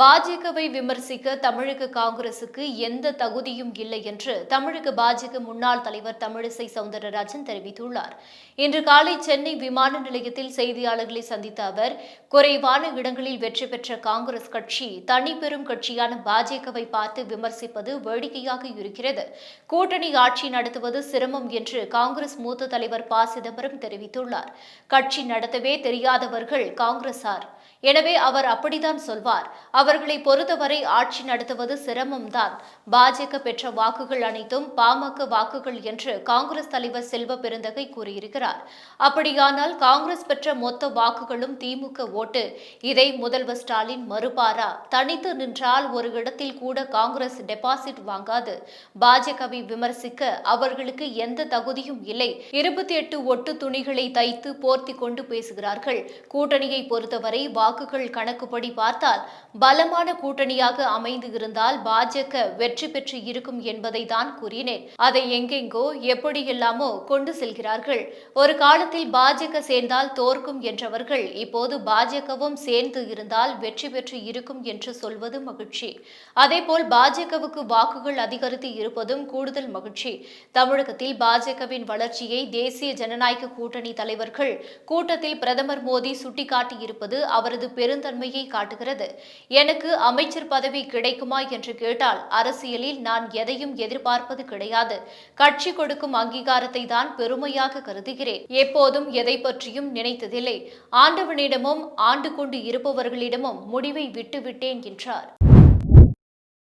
பாஜகவை விமர்சிக்க தமிழக காங்கிரசுக்கு எந்த தகுதியும் இல்லை என்று தமிழக பாஜக முன்னாள் தலைவர் தமிழிசை சவுந்தரராஜன் தெரிவித்துள்ளார். இன்று காலை சென்னை விமான நிலையத்தில் செய்தியாளர்களை சந்தித்த அவர் குறைவான இடங்களில் வெற்றி பெற்ற காங்கிரஸ் கட்சி தனி பெரும் கட்சியான பாஜகவை பார்த்து விமர்சிப்பது வேடிக்கையாக இருக்கிறது. கூட்டணி ஆட்சி நடத்துவது சிரமம் என்று காங்கிரஸ் மூத்த தலைவர் ப. சிதம்பரம் தெரிவித்துள்ளார். கட்சி நடத்தவே தெரியாதவர்கள் காங்கிரசார். எனவே அவர் அப்படித்தான் சொல்வார். அவர் அவர்களை பொறுத்தவரை ஆட்சி நடத்துவது சிரமம்தான். பாஜக பெற்ற வாக்குகள் அனைத்தும் பாமக வாக்குகள் என்று காங்கிரஸ் தலைவர் செல்வ பெருந்தகை கூறியிருக்கிறார். அப்படியானால் காங்கிரஸ் பெற்ற மொத்த வாக்குகளும் திமுக ஓட்டு. இதை முதல்வர் ஸ்டாலின் மறுப்பாரா? தனித்து நின்றால் ஒரு இடத்தில் கூட காங்கிரஸ் டெபாசிட் வாங்காது. பாஜகவை விமர்சிக்க அவர்களுக்கு எந்த தகுதியும் இல்லை. இருபத்தி எட்டு ஒட்டு துணிகளை தைத்து போர்த்தி கொண்டு பேசுகிறார்கள். கூட்டணியை பொறுத்தவரை வாக்குகள் கணக்குப்படி பார்த்தால் பல பலமான கூட்டணியாக அமைந்து இருந்தால் பாஜக வெற்றி பெற்று இருக்கும் என்பதை தான் கூறினேன். அதை எங்கெங்கோ எப்படியெல்லாமோ கொண்டு செல்கிறார்கள். ஒரு காலத்தில் பாஜக சேர்ந்தால் தோற்கும் என்றவர்கள் இப்போது பாஜகவும் சேர்ந்து இருந்தால் வெற்றி பெற்று இருக்கும் என்று சொல்வது மகிழ்ச்சி. அதேபோல் பாஜகவுக்கு வாக்குகள் அதிகரித்து இருப்பதும் கூடுதல் மகிழ்ச்சி. தமிழகத்தில் பாஜகவின் வளர்ச்சியை தேசிய ஜனநாயக கூட்டணி தலைவர்கள் கூட்டத்தில் பிரதமர் மோடி சுட்டிக்காட்டியிருப்பது அவரது பெருந்தன்மையை காட்டுகிறது. என எனக்கு அமைச்சர் பதவி கிடைக்குமா என்று கேட்டால் அரசியலில் நான் எதையும் எதிர்பார்ப்பது கிடையாது. கட்சி கொடுக்கும் அங்கீகாரத்தை தான் பெருமையாக கருதுகிறேன். எப்போதும் எதை பற்றியும் நினைத்ததில்லை. ஆண்டவனிடமும் ஆண்டு கொண்டு இருப்பவர்களிடமும் முடிவை விட்டுவிட்டேன் என்றார்.